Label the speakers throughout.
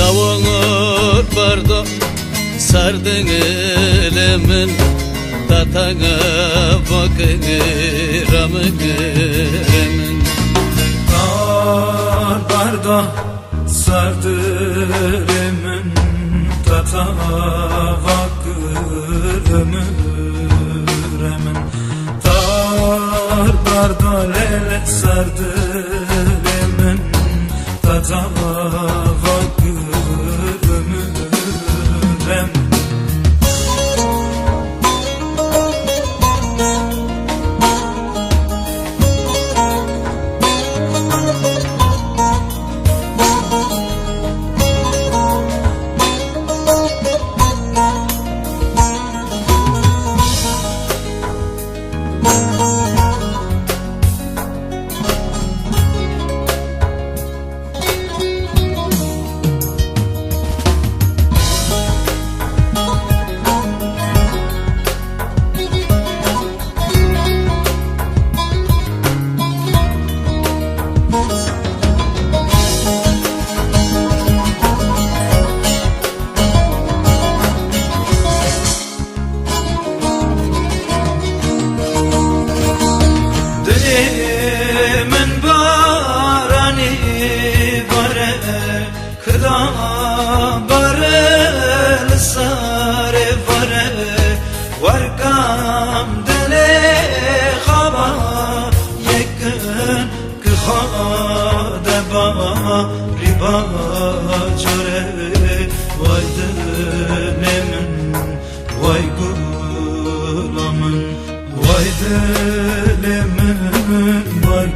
Speaker 1: Davonur barda sardın elimin Tatana bakır amıkırımın
Speaker 2: Dar barda sardı emin Tata vakır ömür Dar barda lele sardı emin Tata Kıda bare sare bare Varkam dile khaba Yekın kıha deba riba çare Vay dilimin vay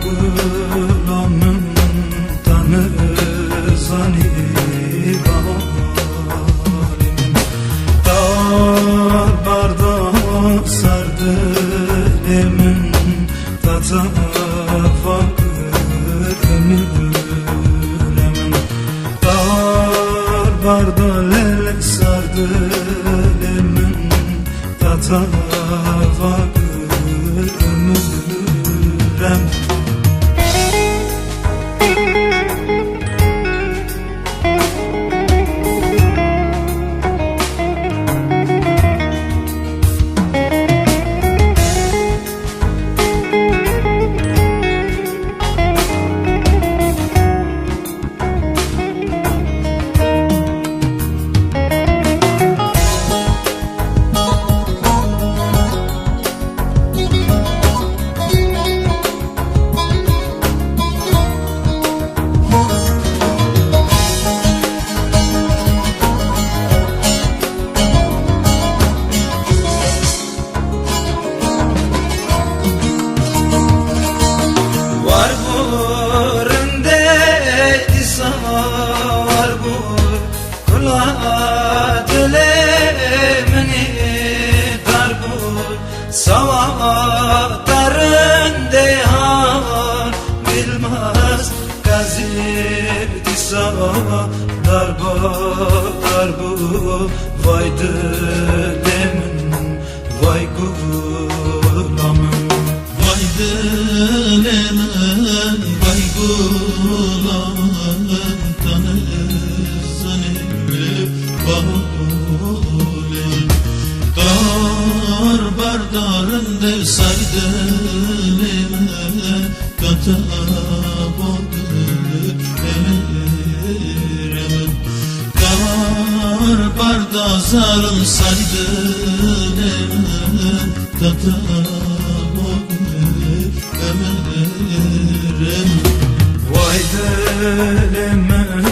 Speaker 2: gulamın Fakir ömüremin Dar barda lele sardı emin Tata fakir sava darende har bilmez gazir isa dar bu dar bu vay dilemin
Speaker 1: bardarında sardım Kata bodur emirim Dar barda zarım sardım Kata bodur emirim
Speaker 2: Vay dilimin,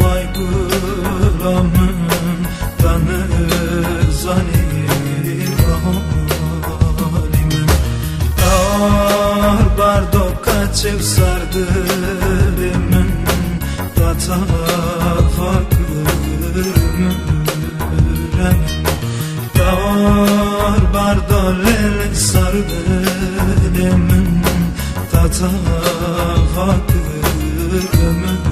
Speaker 2: vay gulamın kaçıp sardı limin Tata fakir ömüremin Dar bardo lele sardı limin Tata fakir ömür